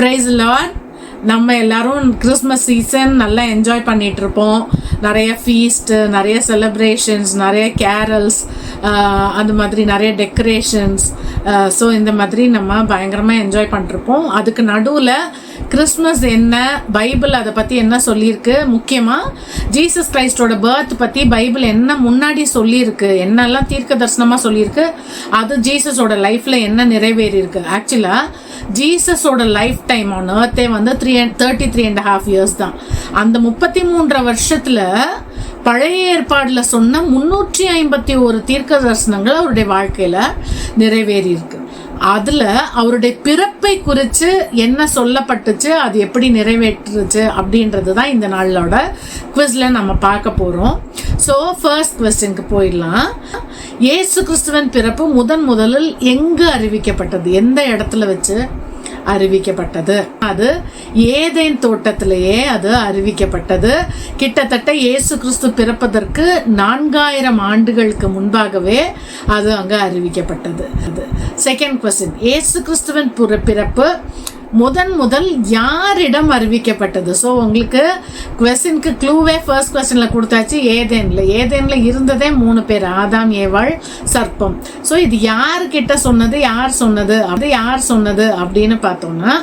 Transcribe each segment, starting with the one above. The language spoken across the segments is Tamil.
ப்ரைஸ் லார்ட் நம்ம எல்லாரும் கிறிஸ்மஸ் சீசன் நல்லா என்ஜாய் பண்ணிட்டு இருப்போம் நிறைய ஃபீஸ்ட்டு நிறைய செலிப்ரேஷன்ஸ் நிறைய கேரல்ஸ் அந்த மாதிரி நிறைய டெக்கரேஷன்ஸ் ஸோ இந்த மாதிரி நம்ம பயங்கரமாக என்ஜாய் பண்ணிருப்போம் அதுக்கு நடுவில் கிறிஸ்மஸ் என்ன பைபிள் அதை பற்றி என்ன சொல்லியிருக்கு? முக்கியமாக ஜீசஸ் கிரைஸ்டோட பர்த் பற்றி பைபிள் என்ன முன்னாடி சொல்லியிருக்கு? என்னெல்லாம் தீர்க்க தரிசனமாக சொல்லியிருக்கு? அது ஜீசஸோட லைஃப்பில் என்ன நிறைவேறியிருக்கு? ஆக்சுவலாக ஜீசஸோட லைஃப் டைம் ஆன் ஏர்த்தே வந்து three and thirty three and half years தான். அந்த முப்பத்தி மூன்றரை வருஷத்தில் பழைய ஏற்பாடில் சொன்ன முன்னூற்றி ஐம்பத்தி ஒரு தீர்க்க தரிசனங்கள் அவருடைய வாழ்க்கையில் நிறைவேறியிருக்கு. அதில் அவருடைய பிறப்பை குறித்து என்ன சொல்லப்பட்டுச்சு அது எப்படி நிறைவேற்றுச்சு அப்படின்றது தான் இந்த நாளோட குவிஸில் நம்ம பார்க்க போகிறோம் ஸோ ஃபர்ஸ்ட் கொஸ்டினுக்கு போயிடலாம். இயேசு கிறிஸ்துவன் பிறப்பு முதன் முதலில் எங்கு அறிவிக்கப்பட்டது? எந்த இடத்துல வச்சு? அறிவிக்கப்பட்டது. அது ஏதேன் தோட்டத்திலேயே அது அறிவிக்கப்பட்டது. கிட்டத்தட்ட இயேசு கிறிஸ்து பிறப்பதற்கு நான்காயிரம் ஆண்டுகளுக்கு முன்பாகவே அது அங்கே அறிவிக்கப்பட்டது. அது செகண்ட் கொஸ்டின் இயேசு கிறிஸ்துவின் பிறப்பு முதன் முதல் யாரிடம் அறிவிக்கப்பட்டது? ஸோ உங்களுக்கு கொஸ்டினுக்கு க்ளூவே ஃபர்ஸ்ட் கொஸ்டினில் கொடுத்தாச்சு. ஏதேனில் ஏதேனில் இருந்ததே மூணு பேர். ஆதாம் ஏவாள் சர்ப்பம். ஸோ இது யாருக்கிட்ட சொன்னது? யார் சொன்னது? அது யார் சொன்னது? அப்படின்னு பார்த்தோம்னா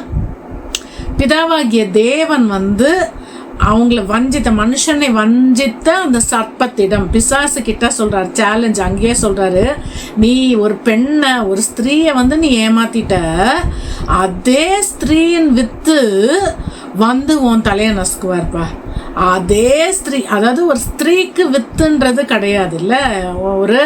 பிதாவாகிய தேவன் வந்து அவங்கள வஞ்சித்த மனுஷனை வஞ்சித்த அந்த சர்ப்பத்திடம். பிசாசு கிட்ட சொல்றாரு சேலஞ்ச் அங்கேயே சொல்றாரு நீ ஒரு பெண்ணை ஒரு ஸ்திரீயை வந்து நீ ஏமாத்திட்ட அதே ஸ்திரீயின் வித்து வந்து உன் தலையை நசுக்குவார்ப்பா. அதே ஸ்திரீ அதாவது ஒரு ஸ்திரீக்கு வித்துன்றது கிடையாது இல்லை ஒரு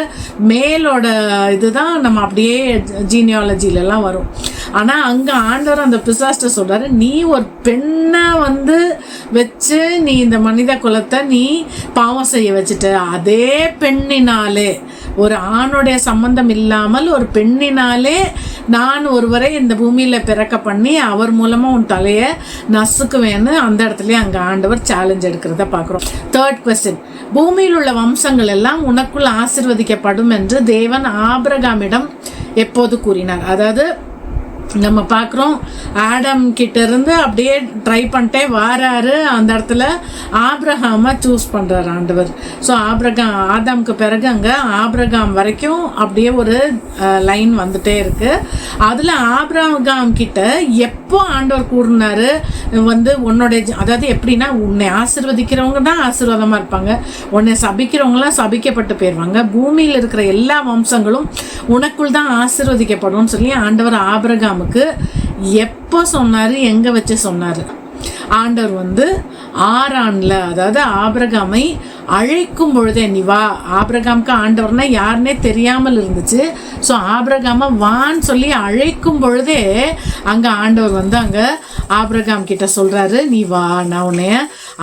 மேலோட இதுதான் நம்ம அப்படியே ஜீனியாலஜிலலாம் வரும். ஆனால் அங்கே ஆண்டவர் அந்த பிசாஸ்ட சொல்கிறாரு நீ ஒரு பெண்ணை வந்து வச்சு நீ இந்த மனித குலத்தை நீ பாவம் செய்ய வச்சுட்ட. அதே பெண்ணினாலே ஒரு ஆணுடைய சம்பந்தம் இல்லாமல் ஒரு பெண்ணினாலே நான் ஒருவரை இந்த பூமியில் பிறக்க பண்ணி அவர் மூலமாக உன் தலையை நசுக்குவேன்னு அந்த இடத்துலயே அங்கே ஆண்டவர் சேலஞ்ச் எடுக்கிறத பார்க்குறோம். தேர்ட் கொஸ்டின் பூமியில் உள்ள வம்சங்கள் எல்லாம் உனக்குள் ஆசிர்வதிக்கப்படும் என்று தேவன் ஆபிரகாமிடம் எப்போது கூறினார்? அதாவது நம்ம பார்க்குறோம். ஆடம் கிட்டேருந்து அப்படியே ட்ரை பண்ணிட்டே வாராரு. அந்த இடத்துல ஆப்ரஹாமை சூஸ் பண்ணுறாரு ஆண்டவர். ஸோ ஆப்ரகாம் ஆதாம்க்கு பிறகு அங்கே ஆப்ரகாம் வரைக்கும் அப்படியே ஒரு லைன் வந்துட்டே இருக்குது அதில் ஆப்ரகாம் கிட்ட எப்போ ஆண்டவர் கூறினாரு? வந்து உன்னோடைய ஜ- அதாவது எப்படின்னா உன்னை ஆசிர்வதிக்கிறவங்க தான் ஆசீர்வாதமாக இருப்பாங்க. உன்னை சபிக்கிறவங்களாம் சபிக்கப்பட்டு போயிடுவாங்க பூமியில் இருக்கிற எல்லா வம்சங்களும் உனக்குள் தான் ஆசிர்வதிக்கப்படும் சொல்லி ஆண்டவர் நமக்கு எப்போ சொன்னார் எங்கே வச்சு சொன்னார். ஆண்டவர் வந்து ஆறான்ல அதாவது ஆபிரகாமை அழைக்கும் பொழுதே நீ வா ஆபிரகாம்க்கு ஆண்டவர்னா யாருன்னே தெரியாமல் இருந்துச்சு. ஸோ ஆபிரகாம வான்னு சொல்லி அழைக்கும் பொழுதே அங்கே ஆண்டவர் வந்து அங்கே ஆபிரகாம் கிட்ட சொல்கிறாரு நீ வா நான் உன்னைய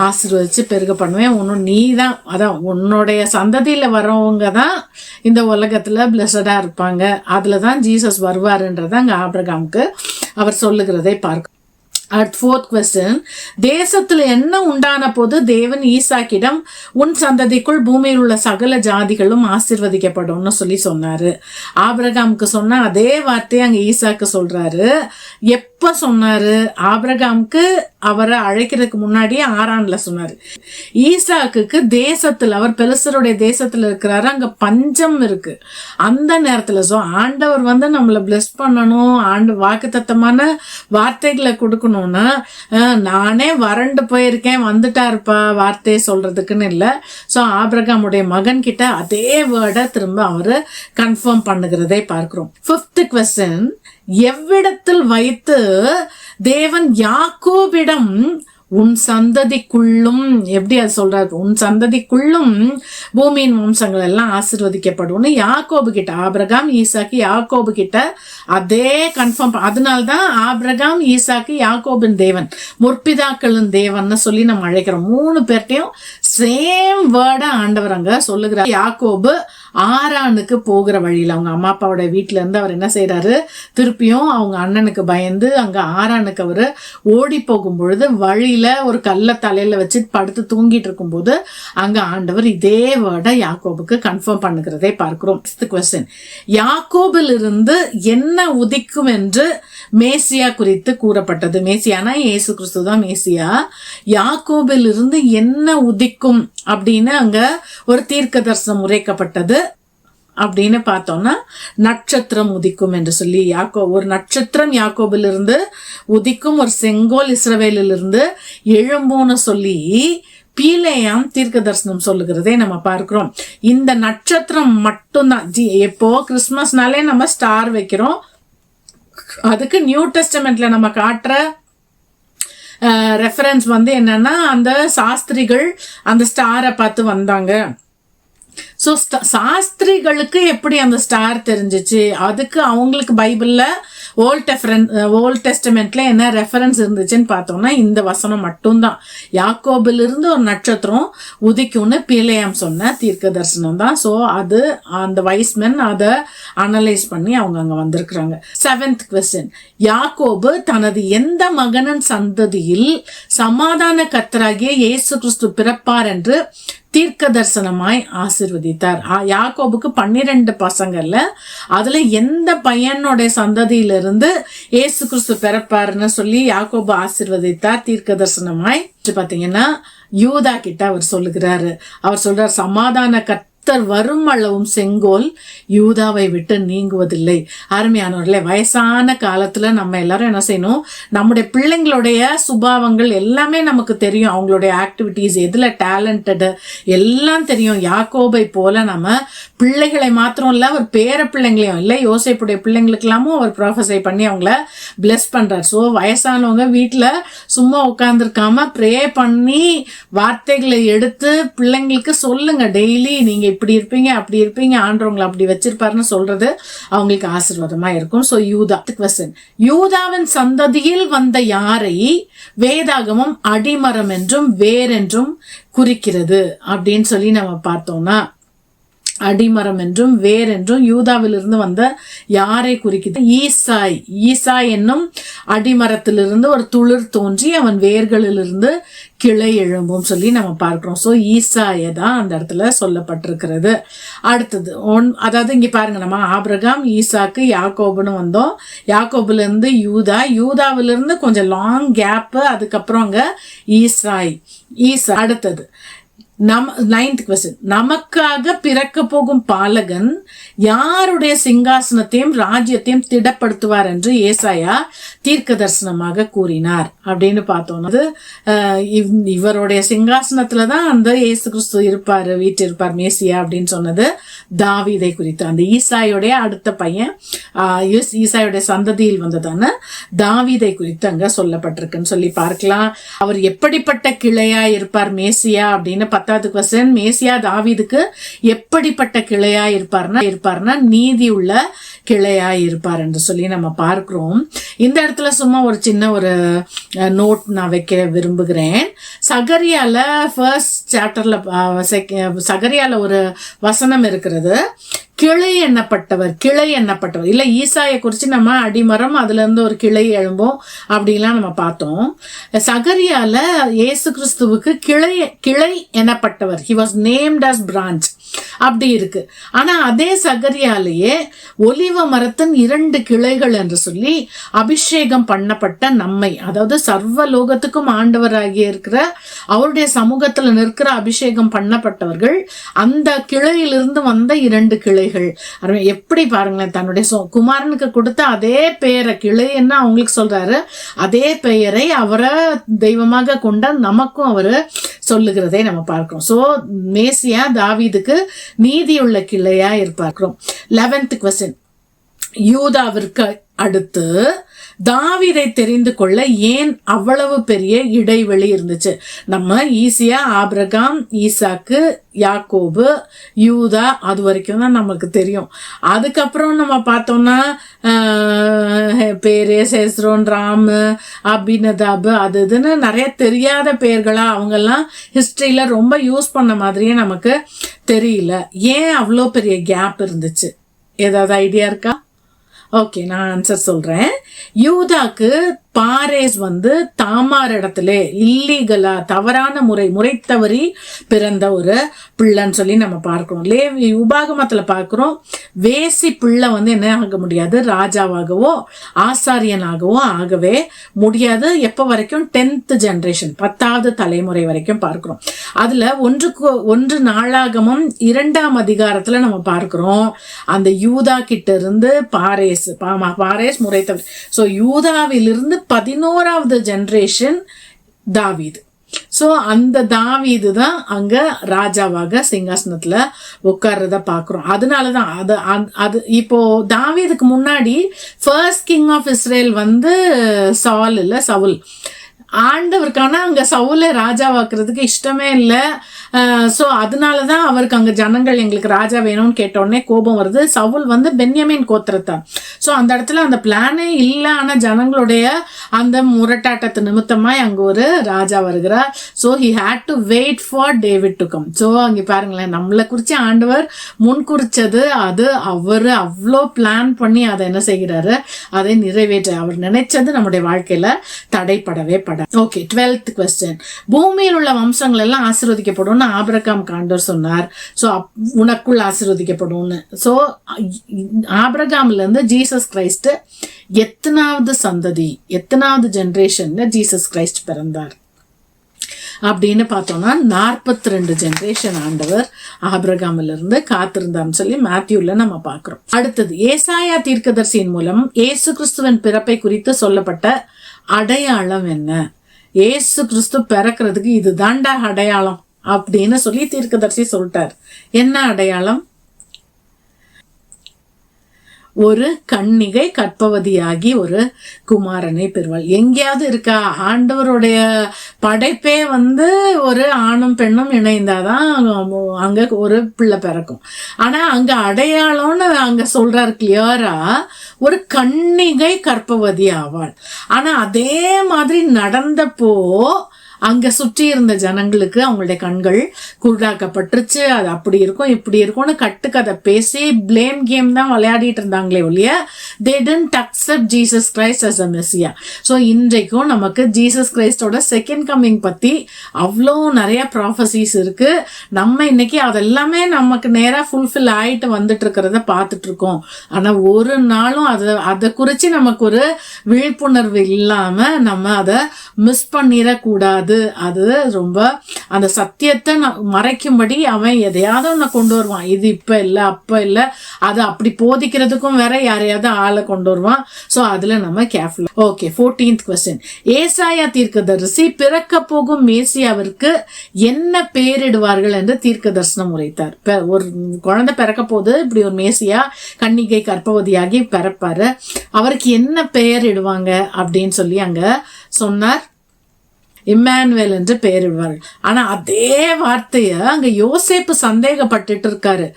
ஆசீர்வதிச்சு பெருக பண்ணுவேன். உன்னும் நீ தான் அதான் உன்னுடைய சந்ததியில் வரவங்க தான் இந்த உலகத்தில் பிளஸடாக இருப்பாங்க. அதில் தான் ஜீசஸ் வருவாருன்றதை அங்கே ஆபிரகாமுக்கு அவர் சொல்லுகிறதை பார்க்க அட் ஃபோர்த் கொஸ்டின் தேசத்தில் என்ன உண்டான போது தேவன் ஈசாக்கிடம் உன் சந்ததிக்குள் பூமியில் உள்ள சகல ஜாதிகளும் ஆசீர்வதிக்கப்படும்னு சொல்லி சொன்னாரு. ஆபிரகாமுக்கு சொன்ன அதே வார்த்தையை அங்கே ஈசாக்கு சொல்றாரு. எப்ப சொன்னாரு ஆபிரகாம்க்கு அவரை அழைக்கிறதுக்கு முன்னாடியே ஆறான்ல சொன்னாரு. ஈசாக்கு தேசத்துல அவர் பெருசருடைய தேசத்துல இருக்கிறாரு அங்க பஞ்சம் இருக்கு. அந்த நேரத்துல ஸோ ஆண்டவர் வந்து நம்மளை பிளஸ் பண்ணணும் ஆண்டு வாக்குத்தத்தமான வார்த்தைகளை கொடுக்கணும்னா நானே வறண்டு போயிருக்கேன் வந்துட்டாருப்பா வார்த்தையை சொல்றதுக்குன்னு இல்லை. ஸோ ஆபிரகாமுடைய மகன் கிட்ட அதே வேர்டை திரும்ப அவரு கன்ஃபார்ம் பண்ணுகிறதை பார்க்கிறோம். ஃபிஃப்த் கொஸ்டின் எவ்விடத்தில் வைத்து தேவன் யாக்கோபிடம் உன் சந்ததிக்குள்ளும் எப்படி அது சொல்றாரு? உன் சந்ததிக்குள்ளும் பூமியின் வம்சங்கள் எல்லாம் ஆசிர்வதிக்கப்படும்னு யாக்கோபு கிட்ட ஆபிரகாம் ஈசாக்கு யாக்கோபு கிட்ட அதே கன்ஃபார்ம் அதனால தான் ஆபிரகாம் ஈசாக்கு யாக்கோபின் தேவன் முற்பிதாக்களின் தேவன்னு சொல்லி நம்ம அழைக்கிறோம். மூணு பேர்ட்டையும் சேம் வேர்டை ஆண்டவர் அங்க சொல்லுகிறார். யாக்கோபு ஆரானுக்கு போகிற வழியில் அவங்க அம்மா அப்பாவோட வீட்டிலேருந்து அவர் என்ன செய்யறாரு திருப்பியும் அவங்க அண்ணனுக்கு பயந்து அங்க ஆரானுக்கு அவர் ஓடி போகும் பொழுது வழியில ஒரு கல்ல தலையில வச்சு படுத்து தூங்கிட்டு இருக்கும்போது அங்க ஆண்டவர் இதே வேர்டை யாக்கோபுக்கு கன்ஃபார்ம் பண்ணுகிறதை பார்க்கிறோம். கொஸ்டின் யாக்கோபில் இருந்து என்ன உதிக்கும் என்று மேசியா குறித்து கூறப்பட்டது. மேசியானா இயேசு கிறிஸ்து தான் மேசியா. யாக்கோபில் இருந்து என்ன உதிக்கும் அப்படின்னு அங்க ஒரு தீர்க்க தரிசனம் உரைக்கப்பட்டது அப்படின்னு பார்த்தோம்னா நட்சத்திரம் உதிக்கும் என்று சொல்லி யாக்கோ ஒரு நட்சத்திரம் யாக்கோபிலிருந்து உதிக்கும் ஒரு செங்கோல் இஸ்ரவேலிலிருந்து எழும்போன்னு சொல்லி பீலேயாம் தீர்க்க தரிசனம் சொல்லுகிறதே நம்ம பார்க்கிறோம். இந்த நட்சத்திரம் மட்டும்தான். ஜி எப்போ கிறிஸ்மஸ்னாலே நம்ம ஸ்டார் வைக்கிறோம். அதுக்கு நியூ டெஸ்டமெண்ட்ல நம்ம காட்டுற ரெஃபரன்ஸ் வந்து என்னன்னா அந்த சாஸ்திரிகள் அந்த ஸ்டாரை பார்த்து வந்தாங்க. ஸோ சாஸ்திரிகளுக்கு எப்படி அந்த ஸ்டார் தெரிஞ்சிச்சு? அதுக்கு அவங்களுக்கு பைபிளில் ஓல்ட் டெஃபரன் ஓல்ட் டெஸ்டமெண்ட்ல என்ன ரெஃபரன்ஸ் இருந்துச்சுன்னு பார்த்தோம்னா இந்த வசனம் மட்டும்தான். யாக்கோபிலிருந்து ஒரு நட்சத்திரம் உதிக்கும்னு பீலையாம் சொன்ன தீர்க்க தரிசனம் தான். ஸோ அது அந்த வைஸ்மென் அதை அனலைஸ் பண்ணி அவங்க அங்கே வந்திருக்கிறாங்க. செவன்த் கொஸ்டின் யாக்கோபு தனது எந்த மகனன் சந்ததியில் சமாதான கத்தராகிய இயேசு கிறிஸ்து பிறப்பார் என்று தீர்க்க தரிசனமாய் ஆசிர்வதித்தார் யாக்கோபுக்கு பன்னிரெண்டு பசங்கள்ல அதுல எந்த பையனுடைய சந்ததியிலிருந்து இயேசு கிறிஸ்து பிறப்பாருன்னு சொல்லி யாக்கோபு ஆசிர்வதித்தார் தீர்க்க தரிசனமாய் பாத்தீங்கன்னா யூதா கிட்ட அவர் சொல்லுகிறாரு. அவர் சொல்றார் சமாதான கத் கர்த்தர் வரும் அளவும் செங்கோல் யூதாவை விட்டு நீங்குவதில்லை. அருமையானவர்களே வயசான காலத்துல நம்ம எல்லாரும் என்ன செய்யணும்? நம்முடைய பிள்ளைங்களுடைய சுபாவங்கள் எல்லாமே நமக்கு தெரியும். அவங்களுடைய ஆக்டிவிட்டீஸ் எதுல டேலண்டடு எல்லாம் தெரியும். யாக்கோபை போல நம்ம பிள்ளைகளை மாத்திரம் இல்லை அவர் பேர பிள்ளைங்களையும் இல்லை யோசைப்புடைய பிள்ளைங்களுக்கெல்லாமும் அவர் ப்ரொஃபஸை பண்ணி அவங்கள பிளெஸ் பண்றார். ஸோ வயசானவங்க வீட்டில் சும்மா உட்காந்துருக்காம ப்ரே பண்ணி வார்த்தைகளை எடுத்து பிள்ளைங்களுக்கு சொல்லுங்க. டெய்லி நீங்க இப்படி இருப்பீங்க அப்படி இருப்பீங்க ஆண்டவங்களை அப்படி வச்சிருப்பாருன்னு சொல்றது அவங்களுக்கு ஆசீர்வாதமா இருக்கும். ஸோ யூதா கொஸ்டின் யூதாவின் சந்ததியில் வந்த யாரை வேதாகமம் அடிமரம் என்றும் வேறென்றும் குறிக்கிறது அப்படின்னு சொல்லி நம்ம பார்த்தோம்னா அடிமரம் என்றும் வேர் என்றும் யூதாவிலிருந்து வந்த யாரை குறிக்குது? ஈசாய். ஈசாய் என்னும் அடிமரத்திலிருந்து ஒரு துளிர் தோன்றி அவன் வேர்களிலிருந்து கிளை எழும்பும் சொல்லி நம்ம பார்க்கிறோம். ஸோ ஈசாயை தான் அந்த இடத்துல சொல்லப்பட்டிருக்கிறது. அடுத்தது ஒன் அதாவது இங்கே பாருங்க நம்ம ஆபிரகாம் ஈசாக்கு யாக்கோபுன்னு வந்தோம். யாக்கோபுலேருந்து யூதா யூதாவிலிருந்து கொஞ்சம் லாங் கேப்பு அதுக்கப்புறம் அங்கே ஈசாய். ஈசா அடுத்தது நம் நைன்த் கொஸ்டின் நமக்காக பிறக்க போகும் பாலகன் யாருடைய சிங்காசனத்தையும் ராஜ்யத்தையும் திடப்படுத்துவார் என்று ஏசாயா தீர்க்க தரிசனமாக கூறினார். அப்படின்னு பார்த்தோம்னா அது இவ்- இவருடைய சிங்காசனத்துல தான் அந்த இயேசு கிறிஸ்து இருப்பார் வீட்டு இருப்பார் மேசியா அப்படின்னு சொன்னது தாவீதை குறித்து. அந்த ஈசாயுடைய அடுத்த பையன் ஆஹ், ஈசாயுடைய சந்ததியில் வந்ததான தாவீதை குறித்து அங்க சொல்லப்பட்டிருக்குன்னு சொல்லி பார்க்கலாம். அவர் எப்படிப்பட்ட கிளையா இருப்பார் மேசியா அப்படின்னு பத்தாவது கொஸ்டின் மேசியா தாவிதுக்கு எப்படிப்பட்ட கிளையா இருப்பார்னா இருப்பார்னா நீதி உள்ள கிளையா இருப்பார் என்று சொல்லி நம்ம பார்க்கிறோம். இந்த இடத்துல சும்மா ஒரு சின்ன ஒரு நோட் நான் வைக்க விரும்புகிறேன். சகரியால ஃபர்ஸ்ட் சாப்டர்ல சகரியால ஒரு வசனம் இருக்கிறது. கிளை எண்ணப்பட்டவர் கிளை எண்ணப்பட்டவர். இல்லை ஈசாயை குறித்து நம்ம அடிமரம் அதுலேருந்து ஒரு கிளை எழும்போம் அப்படின்லாம் நம்ம பார்த்தோம். சகரியால இயேசு கிறிஸ்துவுக்கு கிளை கிளை எனப்பட்டவர் he was named as branch அப்படி இருக்கு. ஆனா அதே சகரியாலேயே ஒலிவ மரத்தின் இரண்டு கிளைகள் என்று சொல்லி அபிஷேகம் பண்ணப்பட்ட நம்மை அதாவது சர்வ லோகத்துக்கும் ஆண்டவராகிய இருக்கிற அவருடைய சமூகத்தில் நிற்கிற அபிஷேகம் பண்ணப்பட்டவர்கள் அந்த கிளையிலிருந்து வந்த இரண்டு கிளை கிளைகள் அருமை. எப்படி பாருங்களேன் தன்னுடைய குமாரனுக்கு கொடுத்த அதே பெயரை கிளைன்னு அவங்களுக்கு சொல்றாரு? அதே பெயரை அவரை தெய்வமாக கொண்ட நமக்கும் அவரு சொல்லுகிறதை நம்ம பார்க்கிறோம். ஸோ மேசியா தாவீதுக்கு நீதியுள்ள கிளையா இருப்பார்க்கிறோம் லெவன்த் கொஸ்டின் யூதாவிற்கு அடுத்து தாவீதை தெரிந்து கொள்ள ஏன் அவ்வளவு பெரிய இடைவெளி இருந்துச்சு? நம்ம ஈஸியா ஆப்ரகாம் ஈசாக்கு யாக்கோபு யூதா அது வரைக்கும் தான் நமக்கு தெரியும். அதுக்கப்புறம் நம்ம பார்த்தோம்னா பேரு சேஸ்ரோன் ராமு அபினதாபு அது இதுன்னு நிறைய தெரியாத பெயர்களாக அவங்கெல்லாம் ஹிஸ்ட்ரியில் ரொம்ப யூஸ் பண்ண மாதிரியே நமக்கு தெரியல. ஏன் அவ்வளோ பெரிய கேப் இருந்துச்சு? ஏதாவது ஐடியா இருக்கா? ஓகே நான் ஆன்சர் சொல்கிறேன் யூதாக்கு பாரேஸ் வந்து தாமார் இடத்துல இல்லீகலா தவறான முறை முறை தவறி பிறந்த ஒரு பிள்ளைன்னு சொல்லி நம்ம பார்க்கிறோம். லே உபாகமத்தில் பார்க்குறோம் வேசி பிள்ளை வந்து என்ன ஆக முடியாது? ராஜாவாகவோ ஆசாரியனாகவோ ஆகவே முடியாது. எப்போ வரைக்கும்? டென்த்து ஜென்ரேஷன் பத்தாவது தலைமுறை வரைக்கும் பார்க்குறோம். அதில் ஒன்றுக்கு ஒன்று நாளாகமும் இரண்டாம் அதிகாரத்தில் நம்ம பார்க்குறோம் அந்த யூதா கிட்ட இருந்து பாரேஸ் பாரேஸ் முறை தவறி ஸோ யூதாவிலிருந்து பதினோராவது ஜென்ரேஷன் தாவீது. ஸோ அந்த தாவீது தான் அங்கே ராஜாவாக சிங்காசனத்தில் உட்கார்றத பார்க்குறோம் அதனால தான் அது அந் அது இப்போது தாவீதுக்கு முன்னாடி ஃபர்ஸ்ட் கிங் ஆஃப் இஸ்ரேல் வந்து சால் இல்லை சவுல். ஆண்டவருக்கான அங்க சவுல ராஜாவாக்குறதுக்கு இஷ்டமே இல்லை. ஸோ அதனால தான் அவருக்கு அங்கே ஜனங்கள் எங்களுக்கு ராஜா வேணும்னு கேட்டோடனே கோபம் வருது. சவுல் வந்து பென்யமின் கோத்திரத்தான் ஸோ அந்த இடத்துல அந்த பிளானே இல்லை ஆனால் ஜனங்களுடைய அந்த முரட்டாட்டத்து நிமித்தமாய் அங்கே ஒரு ராஜா வருகிறார். So he had to wait for David to come so அங்கே பாருங்களேன் நம்மளை குறித்து ஆண்டவர் முன்குறிச்சது அது. அவர் அவ்வளோ பிளான் பண்ணி அதை என்ன செய்கிறாரு? அதை நிறைவேற்ற அவர் நினைச்சது நம்முடைய வாழ்க்கையில் தடைப்படவே பட ஓகே டுவெல்த் கொஸ்டின் பூமியில் உள்ள வம்சங்கள் எல்லாம் ஆசீர்வதிக்கப்படும்னு ஆபிரகாம் காண்டர் சொன்னார். ஸோ உனக்குள் ஆசீர்வதிக்கப்படும்னு. ஸோ ஆபிரகாம்ல இருந்து ஜீசஸ் கிரைஸ்ட் எத்தனாவது சந்ததி எத்தனாவது ஜெனரேஷன்ல ஜீசஸ் கிரைஸ்ட் பிறந்தார்? அப்படின்னு பார்த்தோம்னா நாற்பத்தி ரெண்டு ஜெனரேஷன் ஆண்டவர் ஆபிரகாமிலிருந்து காத்திருந்தான்னு சொல்லி மேத்யூல நம்ம பார்க்குறோம். அடுத்தது ஏசாயா தீர்க்கதர்சியின் மூலம் ஏசு கிறிஸ்துவின் பிறப்பை குறித்து சொல்லப்பட்ட அடையாளம் என்ன? ஏசு கிறிஸ்து பிறக்கிறதுக்கு இது தாண்டா அடையாளம் அப்படின்னு சொல்லி தீர்க்கதர்சி சொல்லிட்டார். என்ன அடையாளம்? ஒரு கண்ணிகை கற்பவதியாகி ஒரு குமாரனை பெறுவாள். எங்கேயாவது இருக்கா? ஆண்டவருடைய படைப்பே வந்து ஒரு ஆணும் பெண்ணும் இணைந்தாதான் அங்க ஒரு பிள்ளை பிறக்கும். ஆனா அங்க அடையாளம்னு அங்க சொல்றாரு கிளியரா ஒரு கண்ணிகை கற்பவதி ஆவாள் ஆனா அதே மாதிரி நடந்தப்போ அங்க சுற்றி இருந்த ஜனங்களுக்கு அவங்களுடைய கண்கள் குருடாக்கப்பட்டுருச்சு. அது அப்படி இருக்கும் இப்படி இருக்கும்னு கட்டுக்கதை பேசி பிளேம் கேம் தான் விளையாடிட்டு இருந்தாங்களே ஒழிய they didn't accept Jesus Christ as a messiah so இன்றைக்கும் நமக்கு ஜீசஸ் கிரைஸ்டோட செகண்ட் கம்மிங் பத்தி அவ்வளோ நிறைய ப்ராஃபஸிஸ் இருக்கு. நம்ம இன்னைக்கு அதெல்லாமே நமக்கு நேராக ஃபுல்ஃபில் ஆயிட்டு வந்துட்டு இருக்கிறத பார்த்துட்டு இருக்கோம் ஆனால் ஒரு நாளும் அதை அதை குறித்து நமக்கு ஒரு விழிப்புணர்வு இல்லாமல் நம்ம அதை மிஸ் பண்ணிடக்கூடாது. அது அது ரொம்ப அந்த சத்தியத்தை நான் மறைக்கும்படி அவன் எதையாவது ஒன்று கொண்டு வருவான். இது இப்போ இல்லை அப்போ இல்லை. அது அப்படி போதிக்கிறதுக்கும் வேற யாரையாவது ஆளை கொண்டு வருவான். ஸோ அதில் நம்ம கேர்ஃபுல் ஓகே ஃபோர்டீன்த் கொஸ்டின் ஏசாயா தீர்க்கதரிசி பிறக்க போகும் மேசியாவிற்கு என்ன பெயரிடுவார்கள் என்று தீர்க்க தரிசனம் உரைத்தார். பெ- ஒரு குழந்தை பிறக்க போது இப்படி ஒரு மேசியா கன்னிகை கர்ப்பவதியாகி பிறப்பாரு. அவருக்கு என்ன பெயர் இடுவாங்க அப்படின்னு சொல்லி அங்க சொன்னார். இம்மானுவேல் என்று பெயரிடுவார்கள். ஆனா அதே வார்த்தைய அங்க யோசேப்பு சந்தேகப்பட்டுட்டு இருக்காரு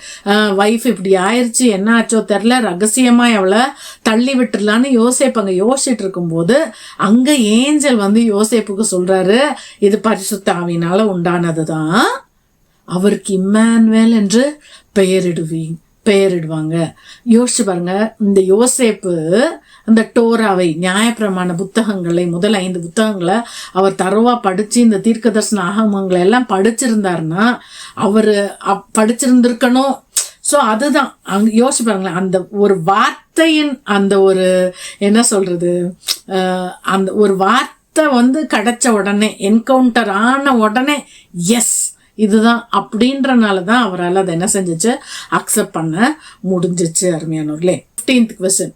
வைஃப் இப்படி ஆயிடுச்சு என்ன ஆச்சோ தெரில ரகசியமா அவளை தள்ளி விட்டுடலான்னு யோசேப்பு அங்க யோசிச்சுட்டு இருக்கும்போது அங்க ஏஞ்சல் வந்து யோசேப்புக்கு சொல்றாரு இது பரிசுத்த உண்டானது உண்டானதுதான். அவருக்கு இம்மானுவேல் என்று பெயரிடுவீங்க பெயரிடுவாங்க. யோசிச்சு பாருங்க இந்த யோசேப்பு அந்த டோராவை நியாயப்பிரமாண புத்தகங்களை முதல் ஐந்து புத்தகங்களை அவர் தரவா படிச்சு இந்த தீர்க்க தரிசன ஆகமங்களை எல்லாம் படிச்சிருந்தாருன்னா அவர் அப்- படிச்சிருந்திருக்கணும். ஸோ அதுதான். அங்க யோசிச்சு பாருங்களேன் அந்த ஒரு வார்த்தையின் அந்த ஒரு என்ன சொல்றது அந்த ஒரு வார்த்தை வந்து கிடைச்ச உடனே என்கவுண்டர் ஆன உடனே எஸ் இதுதான் அப்படின்றனால தான் அவரால் அதை என்ன செஞ்சிச்சு? அக்செப்ட் பண்ண முடிஞ்சிச்சு அருமையானூர்லே ஃபிஃப்டீன்த் கொஸ்டின்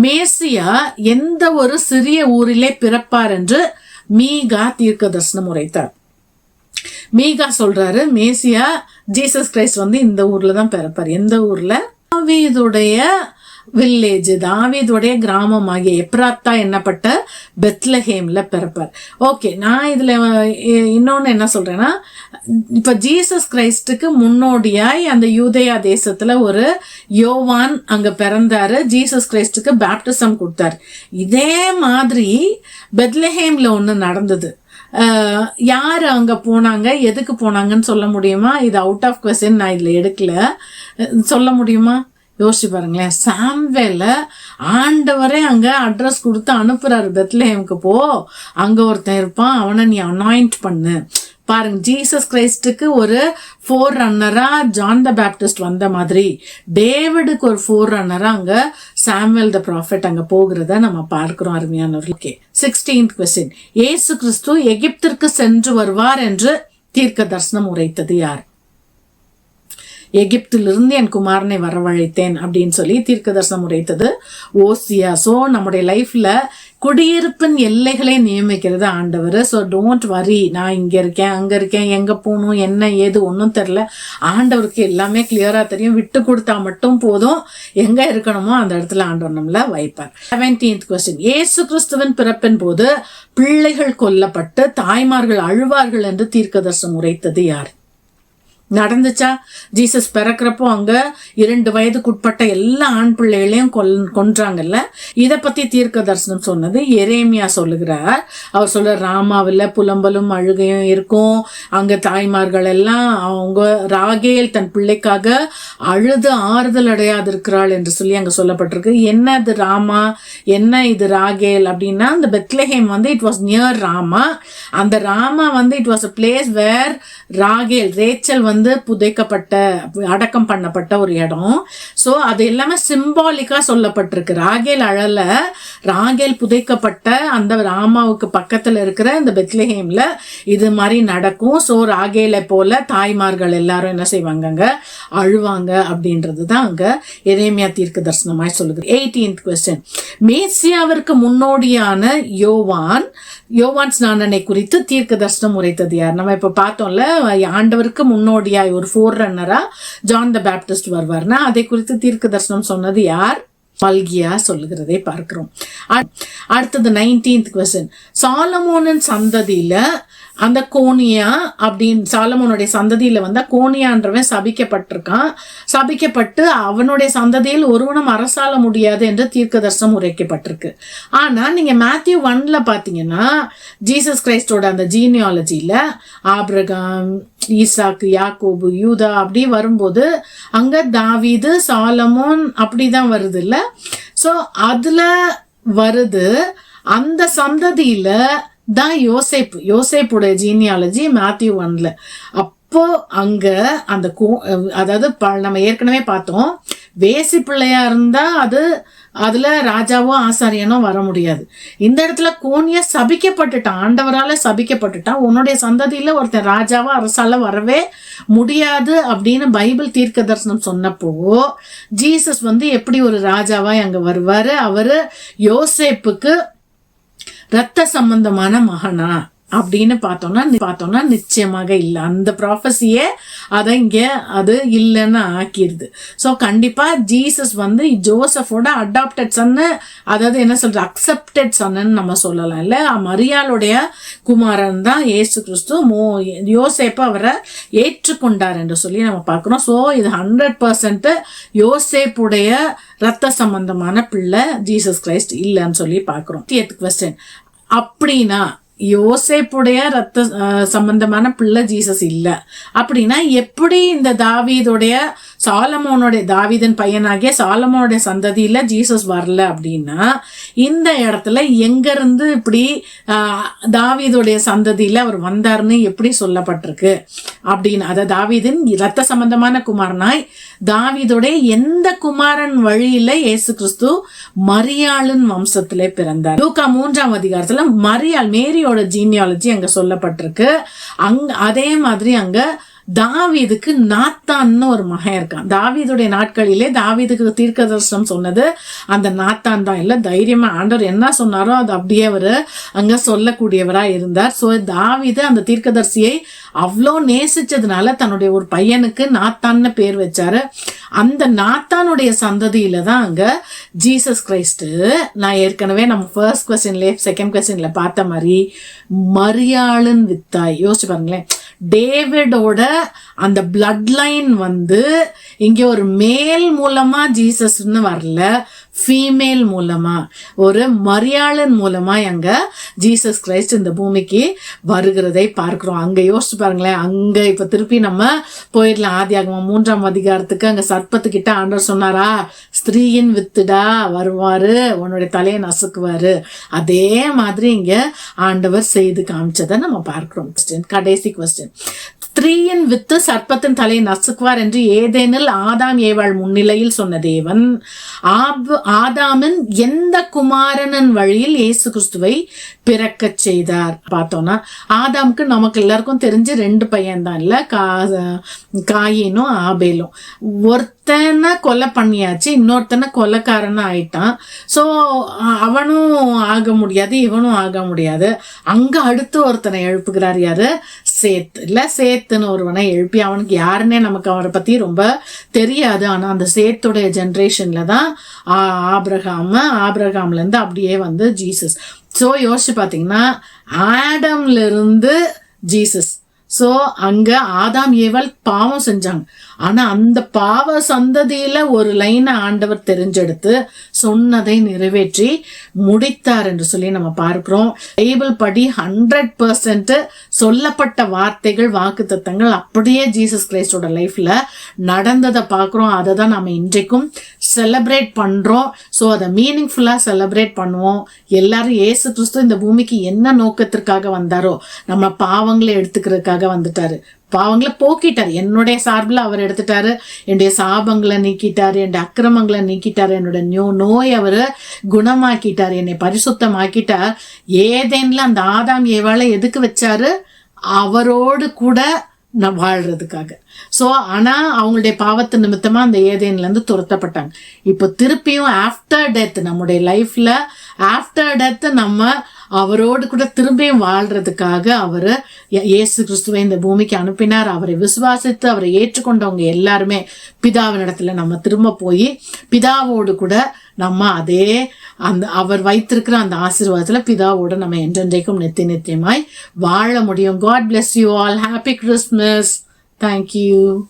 மேசியா எந்த ஒரு சிறிய ஊரிலே பிறப்பார் என்று மீகா தீர்க்க தரிசனம் உரைத்தார். மீகா சொல்றாரு மேசியா ஜீசஸ் கிரைஸ்ட் வந்து இந்த ஊர்ல தான் பிறப்பார். எந்த ஊர்ல? அவீதுடைய வில்லேஜ் தாவீதுடைய கிராமமாகிய எப்ராத்தா என்னப்பட்ட பெத்லஹேம்ல பிறப்பார். ஓகே நான் இதுல இ- இன்னொன்னு என்ன சொல்றேன்னா இப்ப ஜீசஸ் கிரைஸ்டுக்கு முன்னோடியாய் அந்த யூதயா தேசத்துல ஒரு யோவான் அங்க பிறந்தாரு. ஜீசஸ் கிரைஸ்டுக்கு பேப்டிசம் கொடுத்தாரு. இதே மாதிரி பெத்லஹேம்ல ஒன்று நடந்தது. யார் அங்கே போனாங்க? எதுக்கு போனாங்கன்னு சொல்ல முடியுமா? இது அவுட் ஆஃப் கொஸ்டின் நான் இதில் எடுக்கல. சொல்ல முடியுமா? யோசிச்சு பாருங்களேன். சாம்வேல ஆண்டவரே அங்க அட்ரஸ் கொடுத்து அனுப்புறாரு. பெத்லேமுக்கு போ. அங்க ஒருத்தன் இருப்பான். அவனை நீ அனாயிண்ட் பண்ணு. பாருங்க ஜீசஸ் கிரைஸ்டுக்கு ஒரு ஃபோர் ரன்னரா ஜான் த பேப்டிஸ்ட் வந்த மாதிரி டேவிடுக்கு ஒரு ஃபோர் ரன்னரா அங்க சாம்வெல் த ப்ராஃபிட் அங்க போகிறத நம்ம பார்க்கிறோம் அருமையானவர்களுக்கே. சிக்ஸ்டீன்த் கொஸ்டின் இயேசு கிறிஸ்து எகிப்திற்கு சென்று வருவார் என்று தீர்க்க தரிசனம் உரைத்தது யார்? எகிப்திலிருந்து என் குமாரனை வரவழைத்தேன் அப்படின்னு சொல்லி தீர்க்க தரிசனம் உரைத்தது. ஓசியா ஸோ நம்முடைய லைஃப்ல குடியிருப்பின் எல்லைகளை நியமிக்கிறது ஆண்டவர். ஸோ டோன்ட் வரி நான் இங்கே இருக்கேன் அங்கே இருக்கேன் எங்கே போகணும் என்ன ஏது ஒன்றும் தெரில ஆண்டவருக்கு எல்லாமே கிளியராக தெரியும். விட்டு கொடுத்தா மட்டும் போதும். எங்கே இருக்கணுமோ அந்த இடத்துல ஆண்டவர் நம்மள வைப்பார். செவன்டீன்த் கொஸ்டின் ஏசு கிறிஸ்துவின் பிறப்பின் போது பிள்ளைகள் கொல்லப்பட்டு தாய்மார்கள் அழுவார்கள் என்று தீர்க்கதர்சனம் உரைத்தது யார்? நடந்துச்சா? ஜீசஸ் பிறக்கிறப்போ அங்க இரண்டு வயதுக்குட்பட்ட எல்லா ஆண் பிள்ளைகளையும் கொல் கொன்றாங்கல்ல? இதை பத்தி தீர்க்க தரிசனம் சொன்னது எரேமியா சொல்லுகிறார். அவர் சொல்ற ராமாவில் புலம்பலும் அழுகையும் இருக்கும். அங்க தாய்மார்கள் எல்லாம் அவங்க ராகேல் தன் பிள்ளைக்காக அழுது ஆறுதல் அடையாது இருக்கிறாள் என்று சொல்லி அங்க சொல்லப்பட்டிருக்கு. என்ன இது ராமா? என்ன இது ராகேல்? அப்படின்னா அந்த பெத்லஹேம் வந்து இட் வாஸ் நியர் ராமா. அந்த ராமா வந்து it was a place where Rachel Rachel வந்து வந்து புதைக்கப்பட்ட அடக்கம் பண்ணப்பட்ட ஒரு இடம். ஸோ அது எல்லாமே சிம்பாலிக்காக சொல்லப்பட்டிருக்கு. ராகேல் அழல ராகேல் புதைக்கப்பட்ட அந்த ராமாவுக்கு பக்கத்தில் இருக்கிற இந்த பெத்லஹேமில் இது மாதிரி நடக்கும். ஸோ ராகேலை போல தாய்மார்கள் எல்லாரும் என்ன செய்வாங்கங்க? அழுவாங்க அப்படின்றது தான் அங்கே எரேமியா தீர்க்க தரிசனமாய் சொல்லுது. எயிட்டீன்த் கொஸ்டின் மேசியாவிற்கு முன்னோடியான யோவான் யோவான் ஸ்நானனை குறித்து தீர்க்க தரிசனம் உரைத்தது யார்? நம்ம இப்போ பார்த்தோம்ல ஆண்டவருக்கு முன்னோடி முன்னோடியாய் ஒரு ஃபோர் ரன்னரா ஜான் த பேப்டிஸ்ட் வருவார்னா அதை குறித்து தீர்க்க தரிசனம் சொன்னது யார்? பல்கியா சொல்லுகிறதை பார்க்கிறோம். அடுத்தது நைன்டீன்த் கொஸ்டின் சாலமோனின் சந்ததியில அந்த கோனியா அப்படின்னு சாலமோனுடைய சந்ததியில் வந்தால் கோனியான்றவன் சபிக்கப்பட்டிருக்கான். சபிக்கப்பட்டு அவனுடைய சந்ததியில் ஒருவனும் அரசாள முடியாது என்று தீர்க்க தரிசனம் உரைக்கப்பட்டிருக்கு. ஆனால் நீங்கள் மேத்யூ ஒன்ல பார்த்தீங்கன்னா ஜீசஸ் கிரைஸ்டோட அந்த ஜீனியாலஜியில் ஆப்ரகாம் ஈசாக்கு யாக்கோபு யூதா அப்படி வரும்போது அங்கே தாவீது சாலமோன் அப்படிதான் வருது இல்லை ஸோ அதில் வருது அந்த சந்ததியில் தான் யோசேப்பு. யோசேப்புடைய ஜீனியாலஜி மேத்யூ ஒன்ல அப்போ அங்க அந்த கோ- அதாவது ப- நம்ம ஏற்கனவே பார்த்தோம். வேசி பிள்ளையா இருந்தா அது அதுல ராஜாவோ ஆசாரியனோ வர முடியாது. இந்த இடத்துல கோனிய சபிக்கப்பட்டுட்டான். ஆண்டவரால சபிக்கப்பட்டுட்டான். உன்னுடைய சந்ததியில ஒருத்தன் ராஜாவா அரசால வரவே முடியாது அப்படின்னு பைபிள் தீர்க்க தரிசனம் சொன்னப்போ ஜீசஸ் வந்து எப்படி ஒரு ராஜாவா அங்க வருவாரு? அவரு யோசேப்புக்கு ரத்த சம்பந்தமான மகனா? அப்படின்னு பார்த்தோம்னா பார்த்தோம்னா நிச்சயமாக இல்லை. அந்த ப்ராஃபஸியே அதை இங்கே அது இல்லைன்னு ஆக்கிடுது ஸோ கண்டிப்பாக ஜீசஸ் வந்து ஜோசஃபோட அடாப்டட் சன்னு அதாவது என்ன சொல்கிறது அக்செப்டட் சன்னு நம்ம சொல்லலாம் இல்லை? மரியாளுடைய குமாரன் தான் ஏசு கிறிஸ்து. மோ யோசேப்பு அவரை ஏற்றுக்கொண்டார் என்று சொல்லி நம்ம பார்க்குறோம். ஸோ இது ஹண்ட்ரட் பர்சன்ட்டு யோசேப்புடைய ரத்த சம்பந்தமான பிள்ளை ஜீசஸ் கிரைஸ்ட் இல்லைன்னு சொல்லி பார்க்கிறோம். கொஸ்டின் அப்படின்னா யோசேப்புடைய ரத்த சம்பந்தமான பிள்ளை ஜீசஸ் இல்லை. அப்படின்னா எப்படி இந்த தாவீதுடைய சாலமோனுடைய தாவீதன் பையனாகிய சாலமோனுடைய சந்ததியில ஜீசஸ் வரல அப்படின்னா இந்த இடத்துல எங்கேருந்து இப்படி அஹ், தாவீதுடைய சந்ததியில அவர் வந்தாருன்னு எப்படி சொல்லப்பட்டிருக்கு? அப்படின்னு அதை தாவீதின் ரத்த சம்பந்தமான குமாரனாய் தாவீதுடைய எந்த குமாரன் வழியில இயேசு கிறிஸ்து மரியாளின் வம்சத்திலே பிறந்தார்? லூக்கா மூன்றாம் அதிகாரத்துல மரியாள் மேரியோட ஜீனியாலஜி அங்க சொல்லப்பட்டிருக்கு. அங் அதே மாதிரி அங்க தாவீதுக்கு நாத்தான்னு ஒரு மகன் இருக்கான். தாவீதுடைய நாட்களிலே தாவீதுக்கு தீர்க்க தரிசனம் சொன்னது அந்த நாத்தான் தான். இல்லை தைரியமா ஆண்டவர் என்ன சொன்னாரோ அது அப்படியே அவர் அங்க சொல்லக்கூடியவரா இருந்தார். ஸோ தாவீது அந்த தீர்க்கதரிசியை அவ்வளோ நேசிச்சதுனால தன்னுடைய ஒரு பையனுக்கு நாத்தான்னு பேர் வச்சாரு. அந்த நாத்தானுடைய சந்ததியில தான் அங்க ஜீசஸ் கிரைஸ்ட் நான் ஏற்கனவே நம்ம ஃபர்ஸ்ட் கொஸ்டின்லேயே செகண்ட் கொஸ்டின்ல பார்த்த மாதிரி மரியாளன் வித்தாய். யோசிச்சு பாருங்களேன். டேவிடோட அந்த பிளட் லைன் வந்து இங்கே ஒரு மேல் மூலமாக ஜீசஸ்ன்னு வரல. ஃபீமேல் மூலமா ஒரு மரியாளன் மூலமா அங்க ஜீசஸ் கிரைஸ்ட் இந்த பூமிக்கு வருகிறதை பார்க்கிறோம். அங்க யோசிச்சு பாருங்களேன் அங்க இப்ப திருப்பி நம்ம போயிடலாம். ஆதியாகமம் மூன்றாம் அதிகாரத்துக்கு அங்க சர்ப்பத்துக்கிட்ட ஆண்டவர் சொன்னாரா ஸ்திரீயின் வித்துடா வருவாரு உன்னுடைய தலையை நசுக்குவாரு. அதே மாதிரி இங்க ஆண்டவர் செய்து காமிச்சதை நம்ம பார்க்கிறோம். கடைசி கொஸ்டின் ஸ்திரீயின் வித்து சர்ப்பத்தின் தலையை நசுக்குவார் என்று ஏதேனில் ஆதாம் ஏவாள் முன்னிலையில் சொன்ன தேவன். ஆப் ஆதாமின் எந்த குமாரனின் வழியில் இயேசு கிறிஸ்துவை பிறக்கச் செய்தார். பார்த்தோம்னா ஆதாமுக்கு நமக்கு எல்லாருக்கும் தெரிஞ்சு ரெண்டு பையன் தான் கா காயினும் ஆபேலும். ஒருத்தனை கொலை பண்ணியாச்சு இன்னொருத்தனை கொலைக்காரனா ஆயிட்டான். ஸோ அவனும் ஆக முடியாது இவனும் ஆக முடியாது. அங்கே அடுத்து ஒருத்தனை எழுப்புகிறார் யாரு? சேத். இல்லை சேத்துன்னு ஒருவனை எழுப்பி அவனுக்கு யாருன்னே நமக்கு அவரை பற்றி ரொம்ப தெரியாது. ஆனால் அந்த சேத்துடைய ஜென்ரேஷனில் தான் ஆ- ஆப்ரஹாம்லேருந்து அப்படியே வந்து ஜீசஸ். ஸோ யோசிச்சு பார்த்தீங்கன்னா ஆடம்லேருந்து ஜீசஸ் ஸோ அங்க ஆதாம் ஏவல் பாவம் செஞ்சாங்க. ஆனா அந்த பாவ சந்ததியில ஒரு லைனை ஆண்டவர் தெரிஞ்செடுத்து சொன்னதை நிறைவேற்றி முடித்தார் என்று சொல்லி நம்ம பார்க்கிறோம். பைபிள் படி ஹண்ட்ரட் பர்சன்ட் சொல்லப்பட்ட வார்த்தைகள் வாக்கு அப்படியே ஜீசஸ் கிரைஸ்டோட லைஃப்ல நடந்ததை பார்க்குறோம். அதை தான் நம்ம இன்றைக்கும் செலப்ரேட் பண்றோம். ஸோ அதை மீனிங்ஃபுல்லா செலப்ரேட் பண்ணுவோம். எல்லாரும் இயேசு கிறிஸ்து இந்த பூமிக்கு என்ன நோக்கத்திற்காக வந்தாரோ நம்ம பாவங்களை எடுத்துக்கிறதுக்காக வந்துட்டாரு. பாவங்களை போக்கிட்டார். என்னுடைய சார்பில் அவர் எடுத்துட்டாரு. என்னுடைய சாபங்களை நீக்கிட்டார். என்னுடைய அக்கிரமங்களை நீக்கிட்டார். என்னோட நோ நோய் அவர் குணமாக்கிட்டார். என்னை பரிசுத்தமாக்கிட்டார். ஏதேனில் அந்த ஆதாம் ஏவாளை எதுக்கு வச்சாரு? அவரோடு கூட நான் வாழ்றதுக்காக. ஸோ ஆனால் அவங்களுடைய பாவத்து நிமித்தமா அந்த ஏதேன்லேருந்து துரத்தப்பட்டாங்க. இப்போ திருப்பியும் ஆஃப்டர் டெத் நம்முடைய லைஃப்ல ஆஃப்டர் டெத் நம்ம அவரோடு கூட திரும்பியும் வாழ்றதுக்காக அவர் இயேசு கிறிஸ்துவை இந்த பூமிக்கு அனுப்பினார். அவரை விசுவாசித்து அவரை ஏற்றுக்கொண்டவங்க எல்லாருமே பிதாவின் இடத்துல நம்ம திரும்ப போய் பிதாவோடு கூட நம்ம அதே அந்த அவர் வைத்திருக்கிற அந்த ஆசீர்வாதத்தில் பிதாவோட நம்ம என்றென்றைக்கும் நித்திய நித்தியமாய் வாழ முடியும். God bless you all happy Christmas thank you